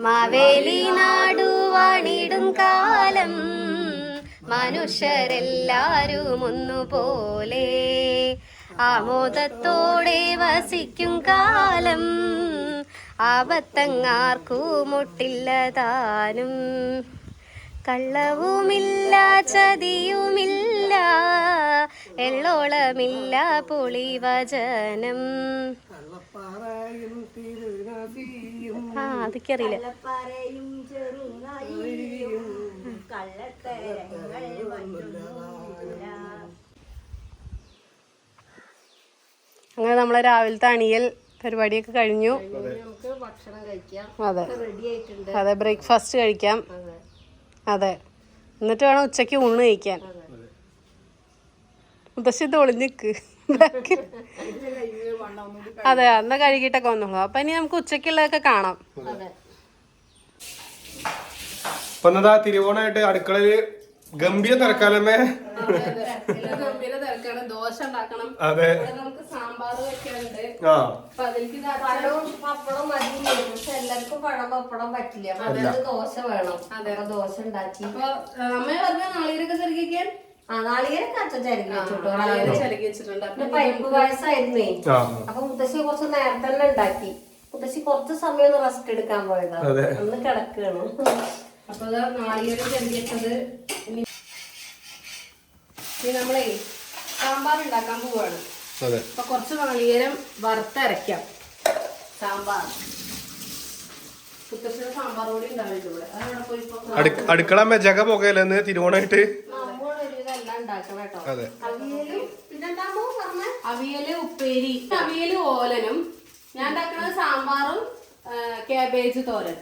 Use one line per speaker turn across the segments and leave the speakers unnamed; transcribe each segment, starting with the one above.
മാവേലി നാടുവാണിടും കാലം. മനുഷ്യരെല്ലാരും ഒന്നുപോലെ. ആമോദത്തോടെ വസിക്കും കാലം. ആപത്തങ്ങാർക്കു മുട്ടില്ലതാനും. കള്ളവുമില്ല ചതിയുമില്ല. എള്ളോളമില്ല പുളിവചനം. ആ അതൊക്കെ അറിയില്ല
കള്ളപ്പാറയും ചെറുനാഴിയും കള്ളത്തരങ്ങൾ വന്നുകൂടാ.
അങ്ങനെ നമ്മളെ രാവിലത്തെ അണിയൽ പരിപാടിയൊക്കെ കഴിഞ്ഞു.
നമുക്ക് ഭക്ഷണം കഴിക്കാം.
അതെ. അതെ ബ്രേക്ക്ഫാസ്റ്റ് കഴിക്കാം.
അതെ.
അതെ. എന്നിട്ട് വേണം ഉച്ചയ്ക്ക് ഊണ് കഴിക്കാൻ. മുത്തശ്ശി ഒളിഞ്ഞിക്ക് അതെ അന്ന് കഴുകിയിട്ടൊക്കെ വന്നോളൂ. അപ്പൊ ഇനി നമുക്ക് ഉച്ചക്കുള്ളതൊക്കെ കാണാം.
അപ്പൊ എന്നതാ തിരുവോണായിട്ട് അടുക്കളയിൽ ഗംഭീര തിരക്കാലമേ
ഗംഭീര തിരക്കാണ്. ദോശ ഉണ്ടാക്കണം.
അതെ.
നമുക്ക് സാമ്പാർ വെക്കാനുണ്ട്.
ആ.
അപ്പൊ അതിലേക്ക്
പഴവും പപ്പടവും മതി പക്ഷെ എല്ലാവർക്കും പഴം പപ്പടം പറ്റില്ല. ദോശ വേണം. അതെ. ദോശ ഉണ്ടാക്കി.
അപ്പൊ അമ്മ പറഞ്ഞ നാളികേരൊക്കെ ചെറുക്കിക്കാൻ
പരിപ്പ് അപ്പൊ മുത്തശ്ശി കുറച്ച് നേരത്തെ തന്നെ ഉണ്ടാക്കി. മുത്തശ്ശി കുറച്ച് സമയം ഒന്ന് റെസ്റ്റ് എടുക്കാൻ പോയതാ. ഒന്ന് കിടക്കുകയാണ്
അപ്പൊ നാളികേരം ചെറുക്കിയിട്ടത് ഇനി നമ്മളേ സാമ്പാർ ഉണ്ടാക്കാൻ പോവാണ്.
അതെ.
അപ്പൊ കുറച്ച് നാളികേരം വറുത്തരയ്ക്കാം സാമ്പാർ.
അടുക്കള മെജക പോകലെന്ന് തിരുവോണായിട്ട്
കേട്ടോ.
അതെ.
അവിയലും പിന്നെന്താമോ പറഞ്ഞ?
അവിയൽ ഉപ്പേരി അവിയൽ ഓലനും. ഞാൻ ഉണ്ടാക്കുന്നത് സാമ്പാറും കാബേജ് തോരൻ.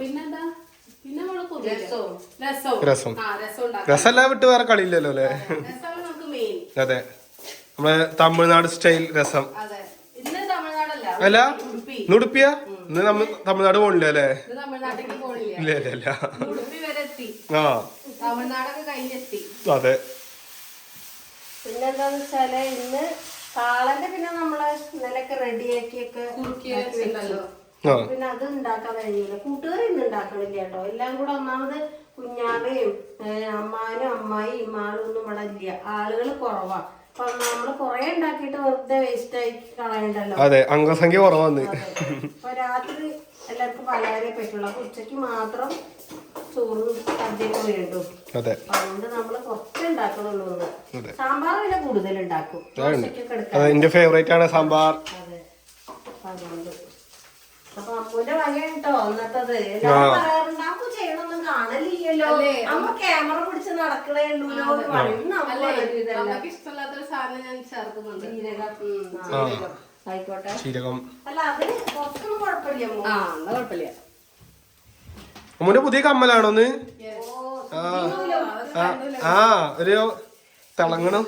പിന്നെന്താ? പിന്നെ
രസം.
ആ രസം ഉണ്ടാക്കാം
രസമെല്ലാം വിട്ട് വേറെ കളിയില്ലല്ലോ അല്ലേ?
രസമാണ് നമുക്ക് മെയിൻ
അതെ. നമ്മളെ തമിഴ്നാട് സ്റ്റൈൽ രസം.
അതെ. ഇന്ന് തമിഴ്നാടല്ല
അല്ല?
ഉടുപ്പി
നുടുപ്പിയ ഇന്ന് നമ്മ തമിഴ്നാട് പോണില്ല അല്ലേ? ഇല്ല ഇല്ല ഇല്ല. ആ.
തമിഴ്നാടൊക്കെ
പിന്നെന്താന്ന് വെച്ചാൽ ഇന്ന് കാളന്റെ പിന്നെ നമ്മൾ ഇന്നലെയൊക്കെ റെഡിയാക്കിയൊക്കെ പിന്നെ അത് ഉണ്ടാക്കാൻ കഴിഞ്ഞില്ല കൂട്ടുകാർ ഇന്ന് ഉണ്ടാക്കണില്ല കേട്ടോ. എല്ലാം കൂടെ ഒന്നാമത് കുഞ്ഞാവയും അമ്മാനും അമ്മായി ഇമ്മാളും ഒന്നും ഇവിടെ ഇല്ല. ആളുകൾ കുറവാ. അപ്പൊ നമ്മൾ കൊറേ ഉണ്ടാക്കിയിട്ട് വെറുതെ വേസ്റ്റ് ആയി കളയണ്ടല്ലോ.
അതെ അംഗസംഖ്യ കുറവാണ്
അപ്പൊ രാത്രി എല്ലാവർക്കും പലഹാരേ പറ്റുള്ളൂ അപ്പൊ ഉച്ചയ്ക്ക് മാത്രം ചോറും സദ്യയൊക്കെ വേണ്ടു.
അതെ.
അതുകൊണ്ട് കുറച്ച് ഉണ്ടാക്കണുള്ളൂ സാമ്പാർ കൂടുതൽ ഉണ്ടാക്കും.
എന്റെ ഫേവറേറ്റ് ആണ് സാമ്പാർ.
അതുകൊണ്ട്. അപ്പൊ അമ്മുന്റെ വകയാണ് കേട്ടോ ഇന്നത്തത് എല്ലാവരും പറയാറുണ്ട് അമ്മ ചെയ്യണൊന്നും കാണലില്ലല്ലോ. അമ്മ ക്യാമറ പിടിച്ച് നടക്കണേ ഉള്ളൂല്ലോ. എന്ന് പറയും. നമ്മൾ ഇതെല്ലാം.
നമുക്ക് ഇഷ്ടമില്ലാത്തൊരു സാധനം ഞാൻ ചേർക്കുന്നുണ്ട്
ജീരകം. ആ. ആയിക്കോട്ടെ.
ചീരകം
അല്ല അതിന് കുറച്ചൊന്നും കുഴപ്പമില്ല
ആ എന്നാ കുഴപ്പമില്ല.
അമ്മുന്റെ പുതിയ
കമ്മലാണോന്ന്?
ആ ആ ഒരു തിളങ്ങണം.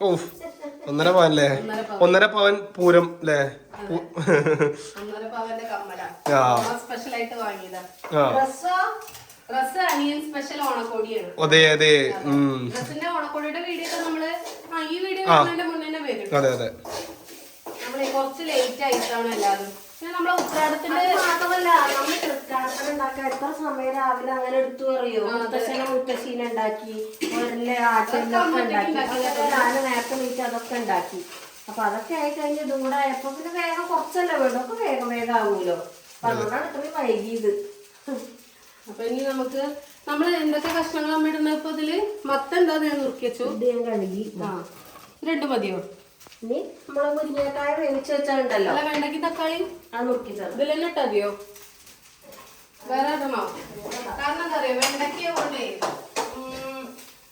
ഓ ഒന്നര പവൻ അല്ലേ ഒന്നര പവൻ. പൂരം അല്ലേ അതെ. അതെ അതെ. അതെ.
കുറച്ച് ലേറ്റ് ആയിട്ടാണ് എല്ലാവരും നമ്മളെ ഉത്രാടത്തിന്റെ
അത് മാത്രമല്ല നമ്മൾ തൃക്കാർപ്പന ഉണ്ടാക്കാൻ എത്ര സമയം രാവിലെ അങ്ങനെ എടുത്തു പറയോ മുത്തശ്ശനെ മുത്തശ്ശീനെ ഉണ്ടാക്കി ഒരല്ലേ ആട്ടിലൊക്കെ ഉണ്ടാക്കി അതൊക്കെ ഞാൻ നേരത്തെ വീട്ടിൽ അതൊക്കെ ഉണ്ടാക്കി. അപ്പൊ അതൊക്കെ ആയി കഴിഞ്ഞ് ഇതും കൂടെ ആയപ്പോ പിന്നെ വേഗം കുറച്ചല്ലേ വേണ്ടു ഒക്കെ വേഗം വേഗം ആവുമല്ലോ. അപ്പൊ അതുകൊണ്ടാണ് ഇത്രയും വൈകിയത്.
അപ്പൊ ഇനി നമുക്ക് നമ്മൾ എന്തൊക്കെ കഷ്ണങ്ങൾ അമ്മ ഇടുന്ന? ഇപ്പൊ ഇതിൽ മത്ത എന്താ ഞാൻ നുറുക്കി വെച്ചു?
കഴുകി.
ആ രണ്ട് മതിയോ?
ഇനി നമ്മളെ മുരിങ്ങക്കായ വേവിച്ച് വെച്ചാണ്ടല്ലോ
അല്ല വേണ്ടെങ്കിൽ തക്കാളി.
ആ നുറുക്കി ചേർത്ത്
ഇതിൽ തന്നെ ഇട്ടതിയോ വേറെ ഇടണോ കാരണം എന്താ പറയാ വെണ്ടയ്ക്ക കൊണ്ടേ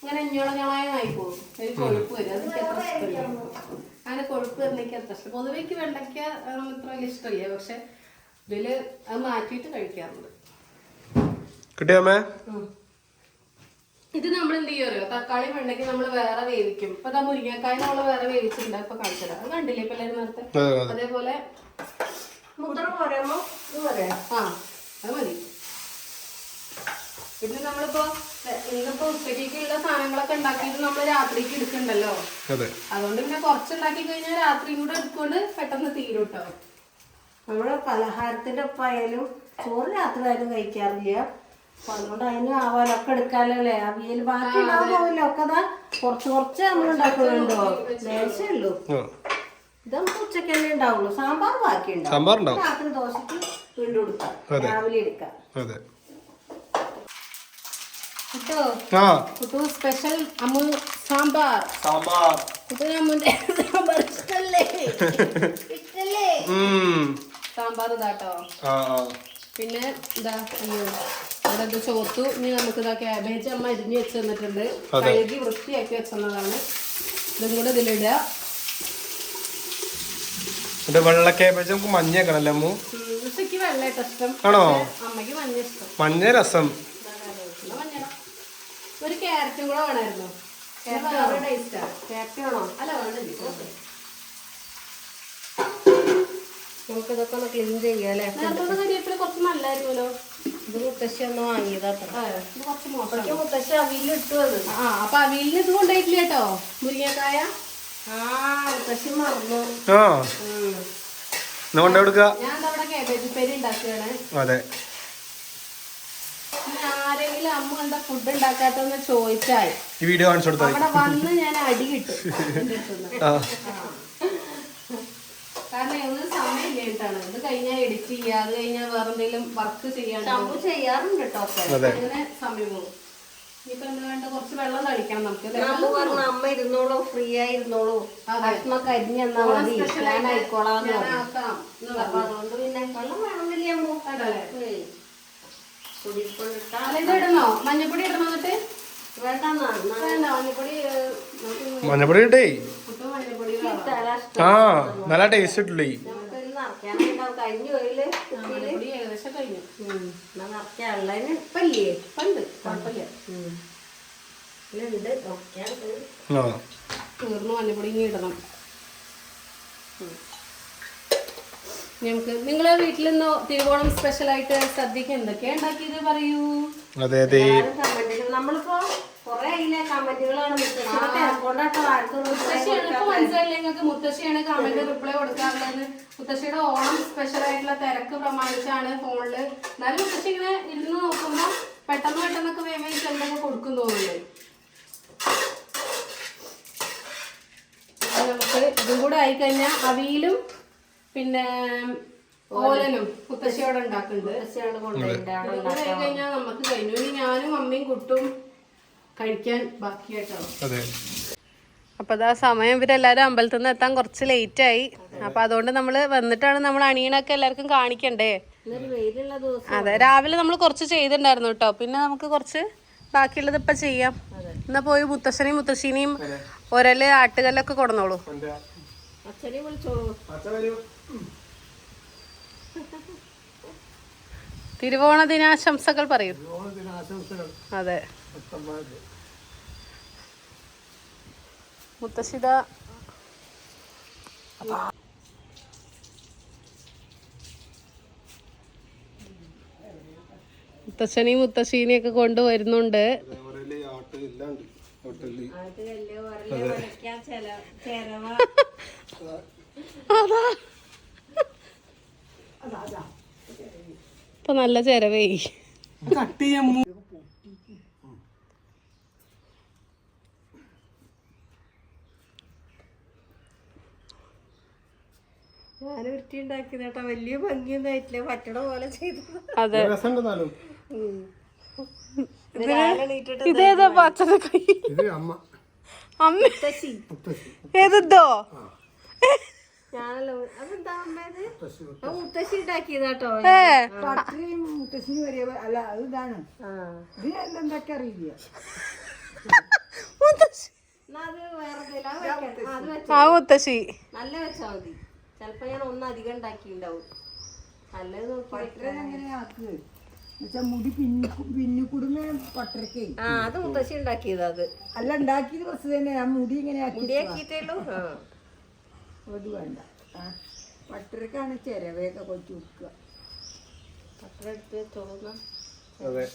ഇങ്ങനെ ഞൊളഞ്ഞളായി പോകും ഒരു കൊഴുപ്പ് വരും. അത് അത്ര ഇഷ്ടമില്ല. അങ്ങനെ കൊഴുപ്പ് വരുന്നേക്ക് അത്ര ഇഷ്ടം. പൊതുവെ എനിക്ക് വെണ്ടയ്ക്ക ആ, അത്ര വലിയ ഇഷ്ടമില്ല. പക്ഷെ ഇതിൽ അത് മാറ്റിയിട്ട് കഴിക്കാറുണ്ട്.
കിട്ടിയമ്മേ
ഇത് നമ്മൾ എന്ത് ചെയ്യും അറിയോ? തക്കാളി വെണ്ടയ്ക്ക് നമ്മൾ വേറെ വേവിക്കും. ഇപ്പൊ ദാ മുരിങ്ങക്കായ നമ്മൾ വേറെ വേവിച്ചിട്ടുണ്ട്. ഇപ്പൊ കാണിച്ചത് അത് കണ്ടില്ലേ ഇപ്പൊ എല്ലാവരും നേരത്തെ?
അതെ അതെ
അതേപോലെ
മുദ്ര പോരാമോ? ഇത് പോരാ?
ആ അത് മതി. പിന്നെ നമ്മളിപ്പോ ഇന്നിപ്പോ ഉച്ചക്കേക്കുള്ള സാധനങ്ങളൊക്കെ ഉണ്ടാക്കിയിട്ട് നമ്മൾ രാത്രിക്ക് എടുക്കണ്ടല്ലോ?
അതെ.
അതുകൊണ്ട് പിന്നെ കുറച്ച് ഉണ്ടാക്കി കഴിഞ്ഞാൽ രാത്രിയും കൂടെ എടുക്കൊണ്ട് പെട്ടെന്ന് തീരും കേട്ടോ
നമ്മൾ പലഹാരത്തിന്റെ ഒപ്പായാലും ചോറ് രാത്രി ആയാലും കഴിക്കാറില്ല. അപ്പൊ അതുകൊണ്ട് അതിന് ആവാലൊക്കെ എടുക്കാലല്ലേ? അവിയൽ ബാക്കി ഉണ്ടാവുമല്ലോ. ഒക്കെ അതാ കുറച്ച് കുറച്ച് നമ്മൾ ഉണ്ടാക്കുന്നുണ്ടോ? ലേശേ ഉള്ളൂ. ഇത് നമുക്ക് ഉച്ചക്കല്ലേ തന്നെ ഉണ്ടാവുള്ളൂ. സാമ്പാർ ബാക്കി ഉണ്ടാവും. രാത്രി ദോശക്ക് വീണ്ടും എടുക്കാം. രാവിലെ എടുക്കാം.
അതെ.
കുട്ടോ?
ആ.
കുട്ടു സ്പെഷ്യൽ അമ്മു സാമ്പാർ.
സാമ്പാർ.
കുട്ടു അമ്മുന്റെ സാമ്പാർ ഇഷ്ടല്ലേ? ഇഷ്ടല്ലേ?
ഉം.
സാമ്പാർ ഇതാട്ടോ.
ആ ആ.
പിന്നെ ഇതാ അയ്യോ. ഇവിടെ ഇത് ചോർത്തു? ഇനി നമുക്ക് ഇതാ ക്യാബേജ് അമ്മ അരിഞ്ഞ് വെച്ച് തന്നിട്ടുണ്ട്. കഴുകി വൃത്തിയാക്കി വെച്ചതാണ് ഇതും കൂടെ ഇതിലിടുക.
മറ്റേ വെള്ള ക്യാബേജ് നമുക്ക് മഞ്ഞേക്കണല്ലേ അമ്മു?
ഉച്ചയ്ക്ക് വെള്ളമായിട്ട് ഇഷ്ടം.
ആണോ?
അമ്മയ്ക്ക് മഞ്ഞ ഇഷ്ടം.
മഞ്ഞ രസം.
ഒരു ക്യാരറ്റും കൂടെ വേണമായിരുന്നു. ക്യാരറ്റ് വേറെ ടേസ്റ്റാ
കേട്ടോ
അല്ല വേണ്ടില്ല
നമുക്ക് ഇതൊക്കെ ഒന്ന് ക്ലീൻ
നേരത്തെ കരിയേപ്പില കുറച്ച് നല്ലതായിരുന്നല്ലോ
ഇത് മുത്തശ്ശി ഒന്ന് വാങ്ങിയതാട്ടോ
ആ, ഇത് കുറച്ച് മോശം.
എനിക്ക് മുത്തശ്ശി അവിയിലിട്ടു അത്.
ആ അപ്പൊ അവിയലിന് ഇത് കൊണ്ടുപോയിട്ടില്ല കേട്ടോ മുരിങ്ങക്കായ?
ആ മുത്തശ്ശി മറന്നു.
ആ. കൊടുക്ക.
ഞാൻ അവിടെ കാബേജ് പേര് ഉണ്ടാക്കുകയാണ്.
അതെ.
ആരെങ്കിലും അമ്മ എന്താ ഫുഡ് ഉണ്ടാക്കാത്തെന്ന് ചോദിച്ചാൽ
ഈ വീഡിയോ കാണിച്ചു കൊടുത്താൽ
അവിടെ വന്ന് ഞാൻ അടി കിട്ടും എന്റെ അടുത്തുന്ന്.
ആ
കാരണം ഒന്നും കേട്ടാണ് ഇത് കഴിഞ്ഞാൽ എഡിറ്റ് ചെയ്യുക അത് കഴിഞ്ഞാൽ വേറെ എന്തെങ്കിലും വർക്ക്
ചെയ്യാറുണ്ട് കേട്ടോ
അതെ.
അങ്ങനെ സമയം പോകും. ഇനിയിപ്പോ എന്താ വേണ്ട കുറച്ച് വെള്ളം തളിക്കണം നമുക്ക്
അമ്മ ഇരുന്നോളൂ ഫ്രീ ആയി ഇരുന്നോളൂ ഭക്ഷണമൊക്കെ അരിഞ്ഞ് തന്നാ മതി. ഞാൻ ആയിക്കോളാന്ന്
ഞാൻ
പറഞ്ഞു.
ആക്കാം എന്ന്
അപ്പൊ അതുകൊണ്ട് പിന്നെ വെള്ളം വേണമെന്നില്ല അമ്മു.
വേണ്ടല്ലേ?
ഏയ്. കുടിക്കൊണ്ടിട്ടാ.
അല്ല, ഇത് ഇടണോ? മഞ്ഞപ്പൊടി ഇടണോ എന്നിട്ട്? മഞ്ഞപ്പൊടി ഏഹ്, നമുക്ക്
മഞ്ഞപ്പൊടി കിട്ടേ
ഇപ്പൊ മഞ്ഞപ്പൊടി ഇടാം.
ആ നല്ല ടേസ്റ്റ്
നമുക്കൊരു നിറയ്ക്കാനുണ്ടാവും കഴിഞ്ഞു പോയിൽ കുപ്പിയിൽ
മഞ്ഞപ്പൊടി ഏകദേശം കഴിഞ്ഞു.
ഉം. എന്നാ നിറയ്ക്കാനുള്ളതിന് ഇപ്പല്ലേ?
പണ്ട് കുഴപ്പമില്ല.
ഉണ്ട് നോക്കിയാണ്ട്
ആ.
തീർന്നു. മഞ്ഞപ്പൊടി ഇനി ഇടണം. നമുക്ക് നിങ്ങളെ വീട്ടിൽ നിന്ന് തിരുവോണം സ്പെഷ്യൽ ആയിട്ട് സദ്യക്ക് എന്തൊക്കെയാ ഉണ്ടാക്കിയത് പറയൂ?
അതെ അതെ.
കമന്റുകൾ നമ്മളിപ്പോ
മുത്തശ്ശിയാണ് കമന്റ് റിപ്ലൈ കൊടുക്കാറുള്ളത്? മുത്തശ്ശിയുടെ ഓണം സ്പെഷ്യൽ ആയിട്ടുള്ള തിരക്ക് പ്രമാണിച്ചാണ് ഫോണിൽ എന്നാലും മുത്തശ്ശി ഇങ്ങനെ ഇരുന്ന് നോക്കുമ്പോ പെട്ടെന്ന് പെട്ടെന്നൊക്കെ വേഗം എന്തൊക്കെ കൊടുക്കും തോന്നുന്നു നമുക്ക് ഇതും കൂടെ ആയിക്കഴിഞ്ഞാൽ അവിയിലും പിന്നെ ഓലനും മുത്തശ്ശിയോടെ ഉണ്ടാക്കുന്നുണ്ട് ആയിക്കഴിഞ്ഞാൽ നമുക്ക് കഴിഞ്ഞു ഇനി ഞാനും അമ്മയും കുട്ടും കഴിക്കാൻ ബാക്കിയായിട്ടോ.
അതെ.
അപ്പോൾ അതാ സമയം ഇവരെല്ലാവരും അമ്പലത്തിൽ നിന്ന് എത്താൻ കുറച്ച് ലേറ്റ് ആയി. അപ്പോൾ അതുകൊണ്ട് നമ്മൾ വന്നിട്ടാണ് നമ്മൾ അണിയണൊക്കെ എല്ലാവർക്കും കാണിക്കണ്ടേ? അതെ രാവിലെ നമ്മൾ കുറച്ച് ചെയ്തിട്ടുണ്ടായിരുന്നു കേട്ടോ. പിന്നെ നമുക്ക് കുറച്ച് ബാക്കിയുള്ളത് ഇപ്പം ചെയ്യാം. എന്നാ പോയി മുത്തശ്ശനെയും മുത്തശ്ശിനെയും ഒരൽ ആട്ടുകല്ലൊക്കെ കൊടുന്നോളൂ.
അച്ഛനെ വിളിച്ചോളൂ.
തിരുവോണ ദിനാശംസകൾ പറയും. അതെ. മുത്തശ്ശിത. മുത്തശ്ശനെയും മുത്തശ്ശീനെയും ഒക്കെ കൊണ്ടുവരുന്നുണ്ട്.
അത് വലിയ ഉരൽ വരയ്ക്കാൻ ചെല ചെലവ
ഇപ്പൊ നല്ല ചെലവേ
ഞാൻ വൃത്തി ഉണ്ടാക്കിയത് കേട്ടോ വലിയ ഭംഗിയൊന്നും ആയിട്ടില്ല. പറ്റണ പോലെ ചെയ്തു.
അതെ. ഇതേതാ
അമ്മ.
അമ്മ. ഏതോ
ഞാനല്ലോ അതെന്താ മുത്തശ്ശി ഉണ്ടാക്കിയതാട്ടോ
മുത്തശ്ശിന് വരെ അല്ല അത് ഇതാണ്.
ആ.
എന്തൊക്കെ അറിയില്ല.
മുത്തശ്ശി.
നല്ല വെച്ചാ മതി. ചെലപ്പോ ഞാൻ ഒന്ന് അധികം ഉണ്ടാക്കിണ്ടാവും നല്ലത് നോക്കി
മുടി പിന്നി പിന്നി പട്ടരക്കേ
ആ അത് മുത്തശ്ശി ഉണ്ടാക്കിയതാ അത്.
അല്ല ഉണ്ടാക്കിയത് കുറച്ച് തന്നെ. ആ മുടി ഇങ്ങനെ ആക്കി അത് വേണ്ട. ആ പട്ടരക്കാണ് ചിരവയൊക്കെ കൊച്ചു വെക്കുക.
പത്രം എടുത്ത് വെച്ചോളുന്ന
അതെ.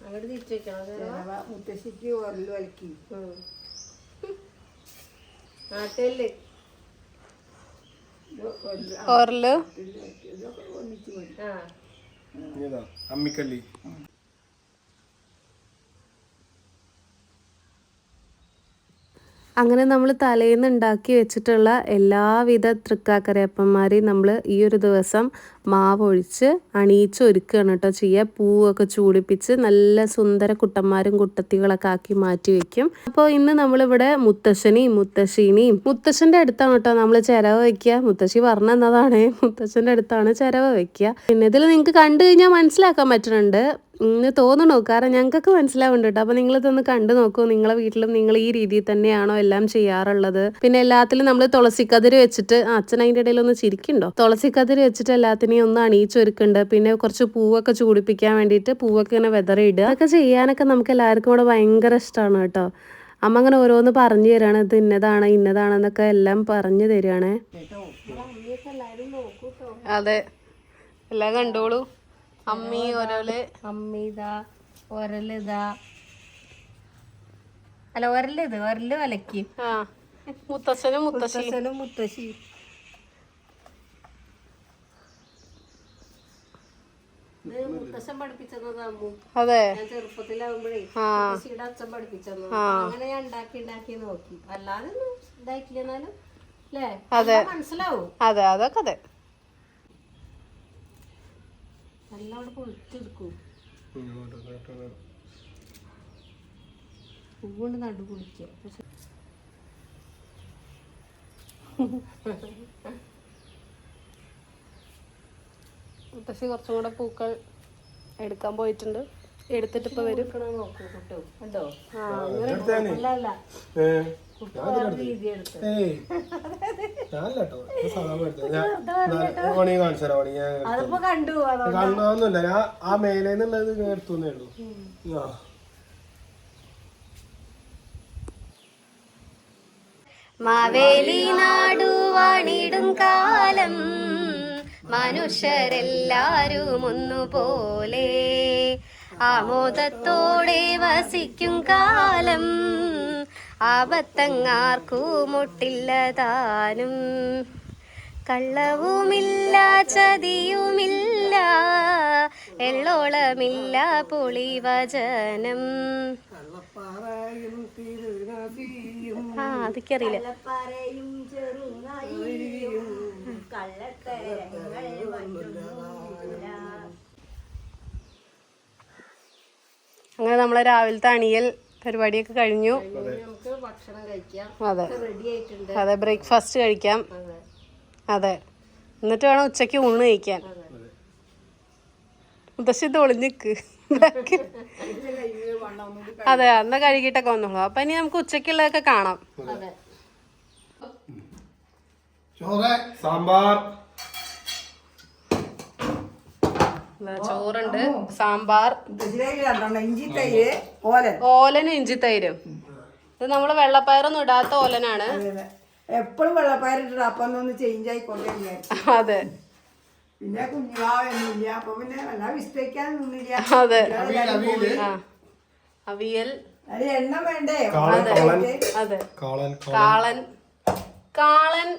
അങ്ങോട്ട് തിരിച്ചു വെക്കണം അത്
ചിരവ മുത്തശ്ശിക്ക് ഉരൽ വലക്കി.
നാട്ടിൽ?
ആ.
ഇതാ അമ്മിക്കല്ലി.
അങ്ങനെ നമ്മൾ തലേന്ന് ഉണ്ടാക്കി വെച്ചിട്ടുള്ള എല്ലാവിധ തൃക്കാക്കരയപ്പന്മാരെയും നമ്മൾ ഈ ഒരു ദിവസം മാവൊഴിച്ച് അണിയിച്ച് ഒരുക്കുകയാണ് കേട്ടോ ചെയ്യുക. പൂവൊക്കെ ചൂടിപ്പിച്ച് നല്ല സുന്ദര കുട്ടന്മാരും കുട്ടത്തികളൊക്കെ ആക്കി മാറ്റി വെക്കും. അപ്പോൾ ഇന്ന് നമ്മളിവിടെ മുത്തശ്ശനെയും മുത്തശ്ശീനെയും മുത്തശ്ശന്റെ അടുത്താണ് കേട്ടോ നമ്മൾ ചിരവ വെക്കുക മുത്തശ്ശി പറഞ്ഞതാണ് മുത്തശ്ശന്റെ അടുത്താണ് ചിരവ വെക്കുക പിന്നെ ഇതിൽ നിങ്ങൾക്ക് കണ്ടു കഴിഞ്ഞാൽ മനസ്സിലാക്കാൻ പറ്റുന്നുണ്ട്. ഇന്ന് തോന്നണു? കാരണം ഞങ്ങൾക്കൊക്കെ മനസ്സിലാവുന്നുണ്ട് കേട്ടോ. അപ്പോൾ നിങ്ങളിതൊന്ന് കണ്ടു നോക്കൂ. നിങ്ങളെ വീട്ടിലും നിങ്ങൾ ഈ രീതിയിൽ തന്നെയാണോ എല്ലാം ചെയ്യാറുള്ളത്? പിന്നെ എല്ലാത്തിലും നമ്മൾ തുളസിക്കതിര് വെച്ചിട്ട് അച്ഛൻ അതിന്റെ ഇടയിൽ ഒന്ന് ചിരിക്കുന്നുണ്ടോ? തുളസിക്കതിര് വെച്ചിട്ട് എല്ലാത്തിനെയും ഒന്ന് അണിയിച്ചൊരുക്കുന്നുണ്ട്. പിന്നെ കുറച്ച് പൂവൊക്കെ ചൂടിപ്പിക്കാൻ വേണ്ടിയിട്ട് പൂവൊക്കെ ഇങ്ങനെ വെതറിയിടുക. അതൊക്കെ ചെയ്യാനൊക്കെ നമുക്ക് എല്ലാവർക്കും കൂടെ ഭയങ്കര ഇഷ്ടമാണ് കേട്ടോ. അമ്മ അങ്ങനെ ഓരോന്ന് പറഞ്ഞു തരാണ്. ഇത് ഇന്നതാണ് ഇന്നതാണെന്നൊക്കെ എല്ലാം പറഞ്ഞു തരുകയാണ് അതെ. എല്ലാം കണ്ടോളൂ. അമ്മി ഓരോൽ
അമ്മിതാ ഒരലിതാ അല്ല ഒരൽ ഇത് ഒരൽ വലക്കി.
ആ മുത്തശ്ശനും മുത്തശ്ശി
മുത്തശ്ശനും മുത്തശ്ശി. ഇത് മുത്തശ്ശൻ
അതെ.
ഞാൻ ചെറുപ്പത്തിലാവുമ്പോഴേ. മുത്തശ്ശിയുടെ അച്ഛൻ പഠിപ്പിച്ചത്. അങ്ങനെ ഞാൻ ഉണ്ടാക്കി ഉണ്ടാക്കി നോക്കി. അല്ലാതെ ഒന്നും ഇതായിട്ടില്ല എന്നാലും അല്ലേ
അതെ.
മനസ്സിലാവും.
അതെ അതൊക്കെ അതെ.
എല്ലാം അവിടെ പൊളിച്ചെടുക്കും പൂവുകൊണ്ട് നടു കുളിക്കുക പക്ഷെ
മുത്തശ്ശി കുറച്ചും കൂടെ പൂക്കൾ എടുക്കാൻ പോയിട്ടുണ്ട്. എടുത്തിട്ട് ഇപ്പൊ വരും.
കുട്ടോ.
ഏയ്. ഞാനല്ല സാധാരണ. ഞാൻ ഞാൻ കാണിച്ചു തരാം ഞാൻ ഞാൻ ആ മേലേന്നുള്ളത് ഇങ്ങനെ എടുത്തുന്നേ ഉള്ളൂ. ആ.
മാവേലി നാടുവാണിടും കാലം മനുഷ്യരെല്ലാരും ഒന്നുപോലെ ആമോദത്തോടെ വസിക്കും കാലം ആപത്തങ്ങാർക്കുമൊട്ടില്ല മുട്ടില്ലതാനും കള്ളവുമില്ല ചതിയുമില്ല എള്ളോളമില്ല പുളിവചനം. ആ അതൊക്കെയറിയില്ല.
അങ്ങനെ നമ്മളെ രാവിലത്തെ അണിയൽ പരിപാടിയൊക്കെ കഴിഞ്ഞു. അതെ. അതെ ബ്രേക്ക്ഫാസ്റ്റ് കഴിക്കാം.
അതെ.
എന്നിട്ട് വേണം ഉച്ചയ്ക്ക് ഊണ് കഴിക്കാൻ. മുത്തശ്ശി ഇത് ഒളിഞ്ഞിക്ക്. അതെ അന്ന് കഴുകിയിട്ടൊക്കെ വന്നോളൂ. അപ്പൊ ഇനി നമുക്ക് ഉച്ചക്കുള്ളതൊക്കെ കാണാം.
ചോറ് സാമ്പാർ.
ചോറുണ്ട് സാമ്പാർ
ഇഞ്ചി തൈര് ഓലൻ.
ഓലനും ഇഞ്ചി തൈരും ഇത് നമ്മൾ വെള്ളപ്പയറൊന്നും ഇടാത്ത ഓലനാണ്.
എപ്പോഴും വെള്ളപ്പയറിട്ടിട്ട് അപ്പൊ ഒന്ന് ചേഞ്ച് ആയിക്കൊണ്ടേ
അതെ.
പിന്നെ കുഞ്ഞുവാവൊന്നുമില്ല അപ്പൊ പിന്നെ വല്ല വിസ്തയ്ക്കാൻ നിന്നില്ല
അതെ അവിയൽ
അത് എണ്ണ വേണ്ടേ?
അതെ.
കാളൻ.
കാളൻ കാളൻ.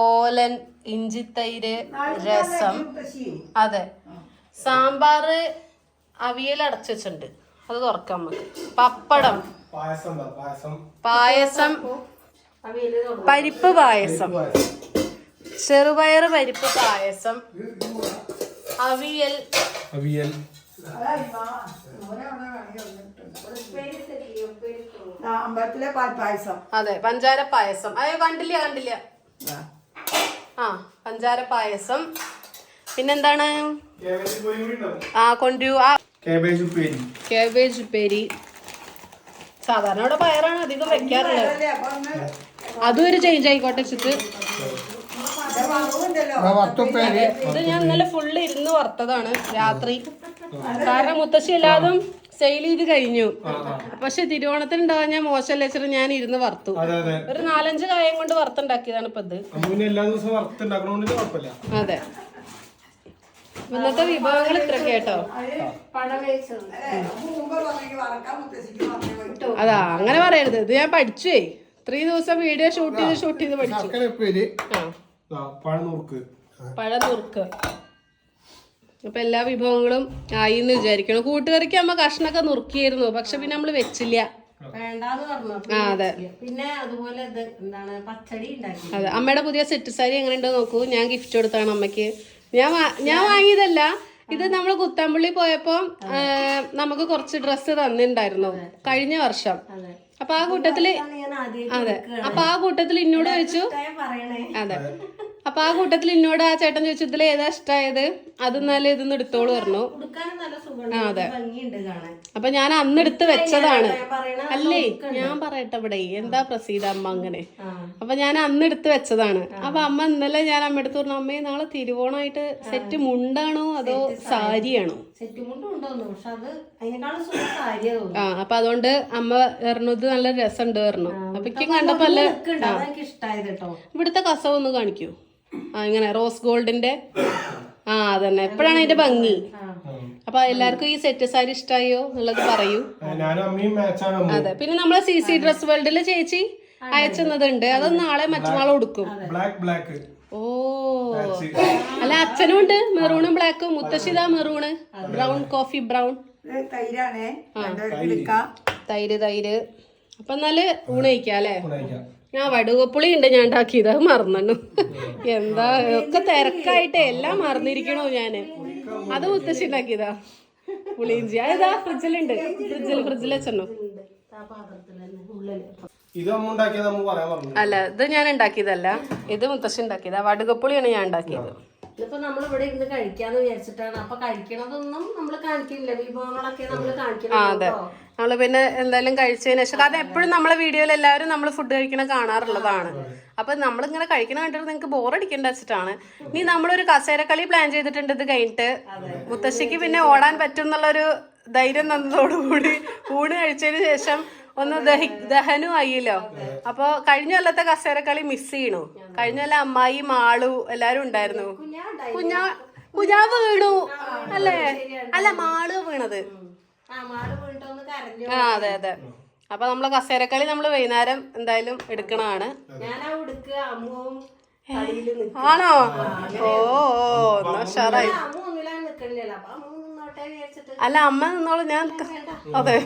ഓലൻ ഇഞ്ചിത്തൈര് രസം. അതെ. സാമ്പാറ് അവിയൽ അടച്ചു വെച്ചിട്ടുണ്ട്. അത് തുറക്കാം നമുക്ക്. പപ്പടം.
പായസം എന്താ പായസം.
പായസം. പരിപ്പ് പായസം. ചെറുപയർ പരിപ്പ് പായസം. അവിയൽ.
അവിയൽ.
അതെ പഞ്ചാര പായസം. അയ്യോ കണ്ടില്ല കണ്ടില്ല. ആ പഞ്ചാര പായസം. പിന്നെന്താണ്? ആ കൊണ്ടുവരൂ ആ
കേബേജ് ഉപ്പേരി.
സാധാരണ ഇവിടെ പയറാണ് അധികം വെക്കാറുള്ളത്. അതും ഒരു ചേഞ്ച് ആയിക്കോട്ടെ
വറവുണ്ടല്ലോ
ഇത് ഞാൻ ഇന്നലെ ഫുള്ള് ഇരുന്ന് വറുത്തതാണ് രാത്രി. കാരണം മുത്തശ്ശി എല്ലാതും സെയിൽ ചെയ്ത് കഴിഞ്ഞു. പക്ഷെ തിരുവോണത്തിന് ഉണ്ടാകാൻ ഞാൻ മോശമല്ല വെച്ചിട്ട് ഞാൻ ഇരുന്ന് വറുത്തു. ഒരു നാലഞ്ച് കായം കൊണ്ട് വറുത്തുണ്ടാക്കിയതാണ് ഇപ്പൊ ഇത്. അതെ. ഇന്നത്തെ വിഭവങ്ങൾ ഇത്ര കേട്ടോ. അതാ അങ്ങനെ പറയരുത്. ഇത് ഞാൻ പഠിച്ചേ. ഇത്രയും ദിവസം വീഡിയോ ഷൂട്ട് ചെയ്ത് ഷൂട്ട് ചെയ്ത് പഠിച്ചു.
ശർക്കര ഉപ്പേരി
ആ.
ആ, പഴം നുറുക്ക്
അപ്പൊ എല്ലാ വിഭവങ്ങളും ആയി എന്ന് വിചാരിക്കണം കൂട്ടുകറിക്ക് നമ്മ കഷ്ണൊക്കെ നുറുക്കിയായിരുന്നു പക്ഷെ പിന്നെ നമ്മൾ വെച്ചില്ല.
വേണ്ടാന്ന് പറഞ്ഞു.
അതെ.
പിന്നെ അതുപോലെ എന്താണ് പച്ചടി
അതെ അമ്മയുടെ പുതിയ സെറ്റ് സാരി എങ്ങനെയുണ്ടോ നോക്കൂ. ഞാൻ ഗിഫ്റ്റ് കൊടുത്താണ് അമ്മയ്ക്ക്. ഞാൻ ഞാൻ വാങ്ങിയതല്ല. ഇത് നമ്മൾ കുത്തമ്പള്ളി പോയപ്പോ നമുക്ക് കുറച്ച് ഡ്രസ്സ് തന്നിണ്ടായിരുന്നു കഴിഞ്ഞ വർഷം. അപ്പൊ ആ
കൂട്ടത്തിൽ
അതെ. അപ്പൊ ആ കൂട്ടത്തിൽ എന്നോട് ചോദിച്ചു. അതെ. അപ്പൊ ആ കൂട്ടത്തിൽ എന്നോട് ആ ചേട്ടൻ ചോദിച്ചു ഇതിൽ ഏതാ ഇഷ്ടായത്? അത് എന്നാലും ഇതൊന്ന് എടുത്തോളൂ പറഞ്ഞു.
ആ അതെ.
അപ്പൊ ഞാൻ അന്ന് എടുത്ത് വെച്ചതാണ്. അല്ലേ? ഞാൻ പറയട്ടെ ഇവിടെ. എന്താ പ്രസീത അമ്മ അങ്ങനെ. അപ്പൊ ഞാൻ അന്ന് എടുത്ത് വെച്ചതാണ്. അപ്പൊ അമ്മ ഇന്നലെ ഞാൻ അമ്മ എടുത്ത് പറഞ്ഞു അമ്മയെ നാളെ തിരുവോണമായിട്ട് സെറ്റ് മുണ്ടാണോ അതോ സാരിയാണോ? ആ അപ്പൊ അതുകൊണ്ട് അമ്മ പറഞ്ഞു ഇത് നല്ല രസമുണ്ട് പറഞ്ഞു. അപ്പൊ കണ്ടപ്പോ അല്ല ഇവിടുത്തെ കസവ് ഒന്ന് കാണിക്കൂ. ആ ഇങ്ങനെ റോസ് ഗോൾഡിന്റെ ആ അതന്നെ. എപ്പോഴാണ് അതിന്റെ ഭംഗി. അപ്പൊ എല്ലാവർക്കും ഈ സെറ്റ് സാരി ഇഷ്ടായോ എന്നുള്ളത് പറയൂ.
ആ, അമ്മയും മാച്ചാണ്
അതെ. പിന്നെ നമ്മളെ സി സി ഡ്രസ് വേൾഡിൽ ചേച്ചി അയച്ചെന്നതുണ്ട് അത്. നാളെ മറ്റന്നാളെ കൊടുക്കും
ബ്ലാക്ക് ബ്ലാക്ക്
ഓ. അല്ല അച്ഛനും ഉണ്ട്. മെറൂണും ബ്ലാക്കും മുത്തശ്ശിത മെറൂണ്. ബ്രൗൺ കോഫി ബ്രൗൺ തൈര്. തൈര് അപ്പൊ എന്നാൽ ഊണ് കഴിക്കാം അല്ലേ?
കഴിക്കാം.
ഞാൻ വടുകപ്പുളി ഉണ്ട് ഞാൻ ഉണ്ടാക്കിയത് അത് മറന്നു എന്താ ഒക്കെ തിരക്കായിട്ട് എല്ലാം മറന്നിരിക്കണോ ഞാൻ. അത് മുത്തശ്ശി ഉണ്ടാക്കിയതാ. പുളിയിഞ്ചി അതാ ഫ്രിഡ്ജിലുണ്ട്. ഫ്രിഡ്ജിൽ ഫ്രിഡ്ജിൽ വെച്ചോ അല്ല ഇത് ഞാൻ ഉണ്ടാക്കിയതല്ല. ഇത് മുത്തശ്ശി ഉണ്ടാക്കിയതാ. വടുകപ്പുളിയാണ് ഞാൻ ഉണ്ടാക്കിയത്.
ഇതിപ്പോ നമ്മൾ ഇവിടെ ഇരുന്ന് കഴിക്കാന്ന് വിചാരിച്ചിട്ടാണ്. അപ്പൊ കഴിക്കണതൊന്നും നമ്മൾ കാണിക്കില്ല വിഭവങ്ങളൊക്കെ നമ്മൾ കാണിക്കണം.
നമ്മൾ പിന്നെ എന്തായാലും കഴിച്ചതിന് ശേഷം കാരണം എപ്പോഴും നമ്മളെ വീഡിയോയിൽ എല്ലാവരും നമ്മൾ ഫുഡ് കഴിക്കണ കാണാറുള്ളതാണ്. അപ്പൊ നമ്മളിങ്ങനെ കഴിക്കണ കണ്ടിട്ട് നിങ്ങൾക്ക് ബോറടിക്കേണ്ട വെച്ചിട്ടാണ്. ഇനി നമ്മളൊരു കസേരക്കളി പ്ലാൻ ചെയ്തിട്ടുണ്ട് ഇത് കഴിഞ്ഞിട്ട്. മുത്തശ്ശിക്ക് പിന്നെ ഓടാൻ പറ്റും എന്നുള്ളൊരു ധൈര്യം തന്നതോടുകൂടി ഊണ് കഴിച്ചതിന് ശേഷം ഒന്ന് ദഹി ദഹനും ആയില്ലോ? അപ്പൊ കഴിഞ്ഞ കൊല്ലത്തെ കസേരക്കളി മിസ് ചെയ്യണു? കഴിഞ്ഞ കൊല്ലം അമ്മായി മാളു എല്ലാരും ഉണ്ടായിരുന്നു. കുഞ്ഞാ കുഞ്ഞാ വീണു. അല്ലേ? അല്ല മാളു വീണത്.
ആ
അതെ അതെ. അപ്പൊ നമ്മൾ കസേരക്കളി നമ്മൾ വൈകുന്നേരം എന്തായാലും എടുക്കണതാണ്. ആണോ? ഓ ഓ എന്നാ ഉഷാറായി. അല്ല അമ്മ നിന്നോളൂ ഞാൻ അതെ.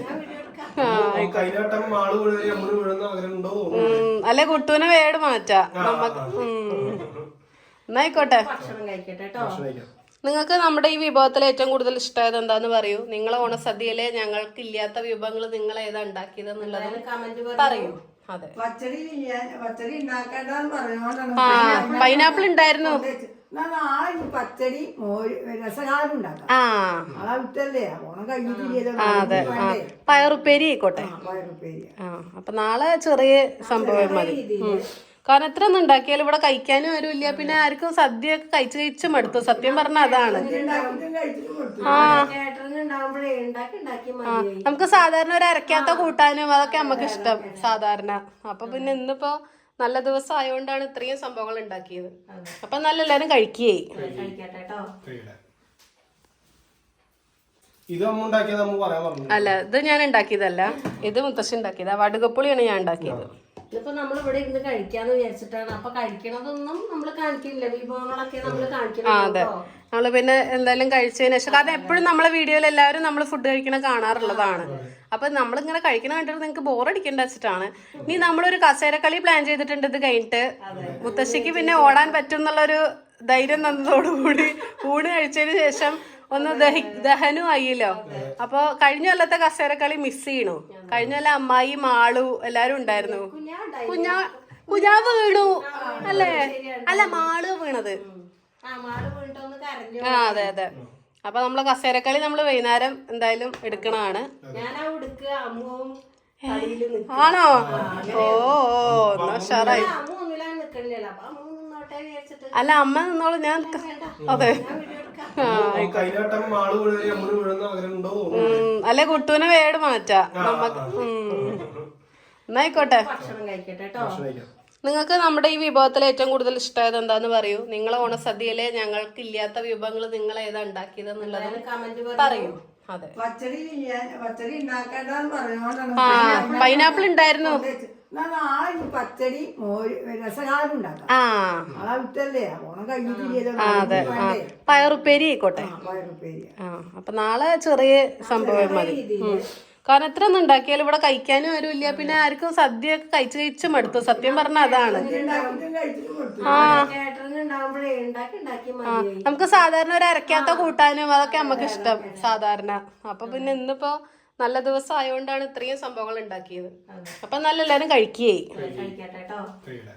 അല്ലെ കുട്ടുവിനെ വേട് മാറ്റാ. നമ്മക്ക്. എന്നായിക്കോട്ടെ. നിങ്ങൾക്ക് നമ്മുടെ ഈ വിഭവത്തിൽ ഏറ്റവും കൂടുതൽ ഇഷ്ടമായത് എന്താന്ന് പറയൂ? നിങ്ങളെ ഓണസദ്യയിലെ ഞങ്ങൾക്ക് ഇല്ലാത്ത വിഭവങ്ങൾ നിങ്ങൾ ഏതാ ഉണ്ടാക്കിയത് എന്നുള്ളത്
കമന്റ്
പറയൂ. അതെ.
പച്ചടി ഉണ്ടാക്കേണ്ടെന്ന്
പൈനാപ്പിൾ ഉണ്ടായിരുന്നു.
നാളെ പച്ചടി രസകാലം ഉണ്ടാക്കാം. നാളെ വിട്ടല്ലേ? ഓണം
പയറുപ്പേരി ആയിക്കോട്ടെ. ആ അപ്പൊ നാളെ ചെറിയ സംഭവം മതി. കാരണം എത്ര ഒന്നും ഉണ്ടാക്കിയാലും ഇവിടെ കഴിക്കാനും ആരും ഇല്ല പിന്നെ ആർക്കും സദ്യ ഒക്കെ കഴിച്ച് കഴിച്ച് മടുത്തു. സത്യം പറഞ്ഞ അതാണ്.
ആ.
നമുക്ക് സാധാരണ ഒരു അരക്കാത്ത കൂട്ടാനും അതൊക്കെ നമുക്ക് ഇഷ്ടം സാധാരണ. അപ്പൊ പിന്നെ ഇന്നിപ്പോ നല്ല ദിവസം ആയതുകൊണ്ടാണ് ഇത്രയും സംഭവങ്ങൾ ഉണ്ടാക്കിയത്. അപ്പൊ നല്ല എല്ലാരും
കഴിക്കേ
അല്ല ഇത് ഞാൻ ഉണ്ടാക്കിയതല്ല. ഇത് മുത്തശ്ശി ഉണ്ടാക്കിയതാ. വടുകപ്പുളിയാണ് ഞാൻ ഉണ്ടാക്കിയത്.
ഇതിപ്പോ നമ്മൾ ഇവിടെ ഇരുന്ന് കഴിക്കാന്ന് വിചാരിച്ചിട്ടാണ്. അപ്പൊ കഴിക്കണതൊന്നും നമ്മൾ കാണിക്കില്ല വിഭവങ്ങളൊക്കെ നമ്മൾ കാണിക്കണം നമ്മൾ
നമ്മൾ പിന്നെ എന്തായാലും കഴിച്ചതിന് ശേഷം കാരണം എപ്പോഴും നമ്മളെ വീഡിയോയിൽ എല്ലാവരും നമ്മൾ ഫുഡ് കഴിക്കണ കാണാറുള്ളതാണ്. അപ്പൊ നമ്മളിങ്ങനെ കഴിക്കണ കണ്ടിട്ട് നിങ്ങൾക്ക് ബോറടിക്കേണ്ട വെച്ചിട്ടാണ്. ഇനി നമ്മളൊരു കസേരക്കളി പ്ലാൻ ചെയ്തിട്ടുണ്ട് ഇത് കഴിഞ്ഞിട്ട്. മുത്തശ്ശിക്ക് പിന്നെ ഓടാൻ പറ്റും എന്നുള്ളൊരു ധൈര്യം തന്നതോടുകൂടി ഊണ് കഴിച്ചതിന് ശേഷം ഒന്ന് ദഹി ദഹനും ആയില്ലോ. അപ്പൊ കഴിഞ്ഞ കൊല്ലത്തെ കസേരക്കളി മിസ് ചെയ്യണു? കഴിഞ്ഞ കൊല്ലം അമ്മായി മാളു എല്ലാരും ഉണ്ടായിരുന്നു. കുഞ്ഞാ കുഞ്ഞാ വീണു. അല്ലേ? അല്ല മാളു വീണത്.
ആ
അതെ അതെ. അപ്പൊ നമ്മൾ കസേരക്കളി നമ്മൾ വൈകുന്നേരം എന്തായാലും
നിൽക്കും
ആണോ? ഓ എന്നാ ഉഷാറായി. അല്ല അമ്മ നിന്നോളൂ ഞാൻ അതെ. അല്ലെ കുട്ടുവിനെ വേട് മാറ്റാ. നമ്മക്ക്. എന്നായിക്കോട്ടെ. നിങ്ങൾക്ക് നമ്മുടെ ഈ വിഭവത്തിൽ ഏറ്റവും കൂടുതൽ ഇഷ്ടമായത് എന്താന്ന് പറയൂ? നിങ്ങൾ ഓണസദ്യയിലെ ഞങ്ങൾക്ക് ഇല്ലാത്ത വിഭവങ്ങൾ നിങ്ങൾ ഏതാ ഉണ്ടാക്കിയത് എന്നുള്ളത്
കമന്റ്
പറയൂ. അതെ.
പച്ചടി പച്ചടി
ആ പൈനാപ്പിൾ ഉണ്ടായിരുന്നു.
നാളെ പച്ചടി രസകാലം ഉണ്ടാക്കാം നാളെ വിട്ടല്ലേ? ഓണം
പയറുപ്പേരി ആയിക്കോട്ടെ. ആ അപ്പൊ നാളെ ചെറിയ സംഭവം മതി. കാരണം എത്ര ഒന്നും ഉണ്ടാക്കിയാലും ഇവിടെ കഴിക്കാനും ആരും ഇല്ല പിന്നെ ആർക്കും സദ്യ ഒക്കെ കഴിച്ച് കഴിച്ച് മടുത്തു. സത്യം പറഞ്ഞ അതാണ്.
ആ.
നമുക്ക് സാധാരണ ഒരു അരക്കാത്ത കൂട്ടാനും അതൊക്കെ നമുക്ക് ഇഷ്ടം സാധാരണ. അപ്പൊ പിന്നെ ഇന്നിപ്പോ നല്ല ദിവസം ആയതുകൊണ്ടാണ് ഇത്രയും സംഭവങ്ങൾ ഉണ്ടാക്കിയത്. അപ്പൊ നല്ല എല്ലാരും കഴിക്കുകയായി.
കഴിക്കട്ടെ കേട്ടോ
കഴിയട്ടെ.